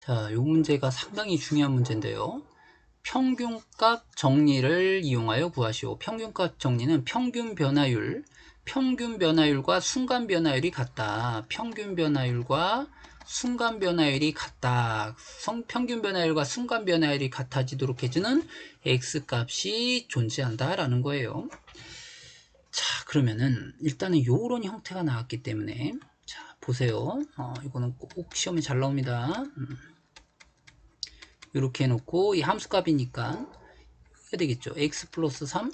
자, 요 문제가 상당히 중요한 문제인데요. 평균값 정리를 이용하여 구하시오. 평균값 정리는 평균 변화율, 평균 변화율과 순간 변화율이 같다. 평균 변화율과 순간 변화율이 같다. 성, 평균 변화율과 순간 변화율이 같아지도록 해주는 x 값이 존재한다라는 거예요. 자, 그러면은 일단은 요런 형태가 나왔기 때문에 자, 보세요. 어, 이거는 꼭 시험에 잘 나옵니다. 음. 이렇게 해놓고 이 함수값이니까 이게 되겠죠. x 플러스 3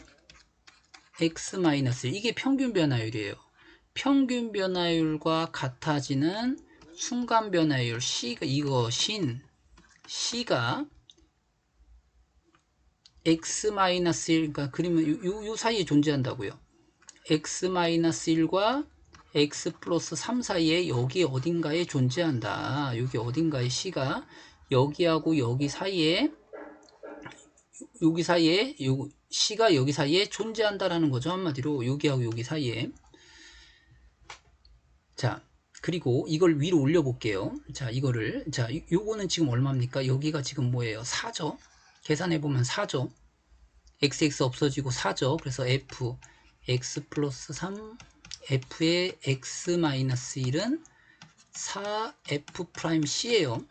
x 마이너스 이게 평균 변화율이에요. 평균 변화율과 같아지는 순간 변화율 이거 신 C가 x 마이너스 1 그러니까 그리면 요, 요 사이에 존재한다고요. x 마이너스 1과 x 플러스 3 사이에 여기 어딘가에 존재한다. 여기 어딘가에 C가 여기하고 여기 사이에 여기 사이에 요 C가 여기 사이에 존재한다라는 거죠. 한마디로 여기하고 여기 사이에 자 그리고 이걸 위로 올려 볼게요. 자 이거를 자 요거는 지금 얼마입니까? 여기가 지금 뭐예요? 4죠. 계산해 보면 4죠. xx 없어지고 4죠. 그래서 f x 플러스 3 f의 x 마이너스 1은 4f 프라임 c예요.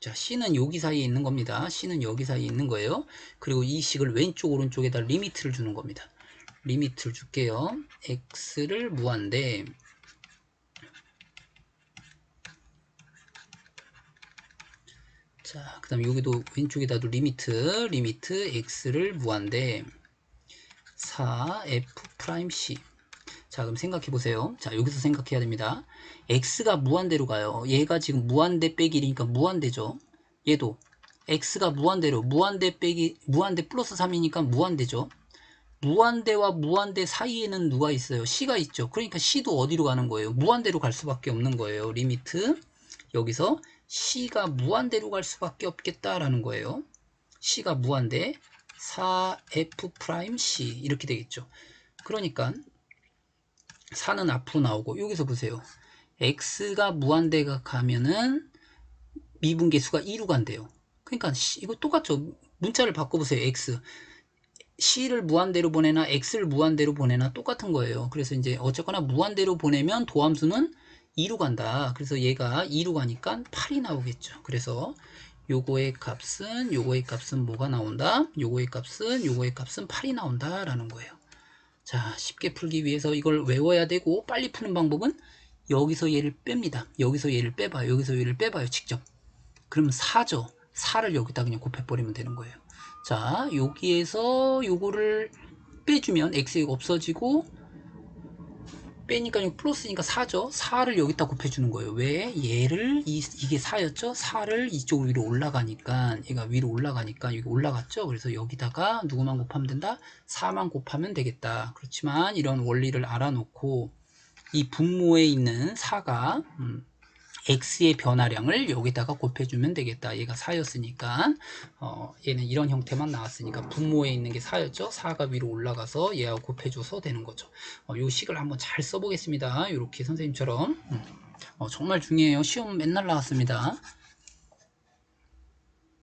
자, C는 여기 사이에 있는 겁니다. C는 여기 사이에 있는 거예요. 그리고 이 식을 왼쪽 오른쪽에다 리미트를 주는 겁니다. 리미트를 줄게요. x를 무한대 자, 그 다음에 여기도 왼쪽에다도 리미트 리미트 x를 무한대 4f 프라임 c 자 그럼 생각해 보세요. 자 여기서 생각해야 됩니다. X가 무한대로 가요. 얘가 지금 무한대 빼기 1이니까 무한대죠. 얘도 x가 무한대로 무한대 빼기 무한대 플러스 3이니까 무한대죠. 무한대와 무한대 사이에는 누가 있어요? C가 있죠. 그러니까 c도 어디로 가는 거예요? 무한대로 갈 수밖에 없는 거예요. 리미트. 여기서 c가 무한대로 갈 수밖에 없겠다라는 거예요. C가 무한대. 4f 프라임 c. 이렇게 되겠죠. 그러니까 4는 앞으로 나오고 여기서 보세요. x가 무한대가 가면은 미분계수가 2로 간대요. 그러니까 이거 똑같죠. 문자를 바꿔보세요. x c를 무한대로 보내나 x를 무한대로 보내나 똑같은 거예요. 그래서 이제 어쨌거나 무한대로 보내면 도함수는 2로 간다. 그래서 얘가 2로 가니까 8이 나오겠죠. 그래서 요거의 값은 요거의 값은 뭐가 나온다? 요거의 값은 요거의 값은 8이 나온다라는 거예요. 자 쉽게 풀기 위해서 이걸 외워야 되고 빨리 푸는 방법은 여기서 얘를 뺍니다. 여기서 얘를 빼봐요. 여기서 얘를 빼봐요 직접. 그럼 4죠. 4를 여기다 그냥 곱해버리면 되는 거예요. 자 여기에서 요거를 빼주면 x가 없어지고 빼니까 플러스니까 4죠. 4를 여기다 곱해주는 거예요. 왜? 얘를 이, 이게 4였죠? 4를 이쪽 위로 올라가니까 얘가 위로 올라가니까 여기 올라갔죠? 그래서 여기다가 누구만 곱하면 된다? 4만 곱하면 되겠다. 그렇지만 이런 원리를 알아놓고 이 분모에 있는 4가 음, x의 변화량을 여기다가 곱해주면 되겠다. 얘가 4였으니까 어, 얘는 이런 형태만 나왔으니까 분모에 있는 게 4였죠. 4가 위로 올라가서 얘하고 곱해줘서 되는 거죠. 어, 이 식을 한번 잘 써보겠습니다. 이렇게 선생님처럼 음. 어, 정말 중요해요. 시험 맨날 나왔습니다.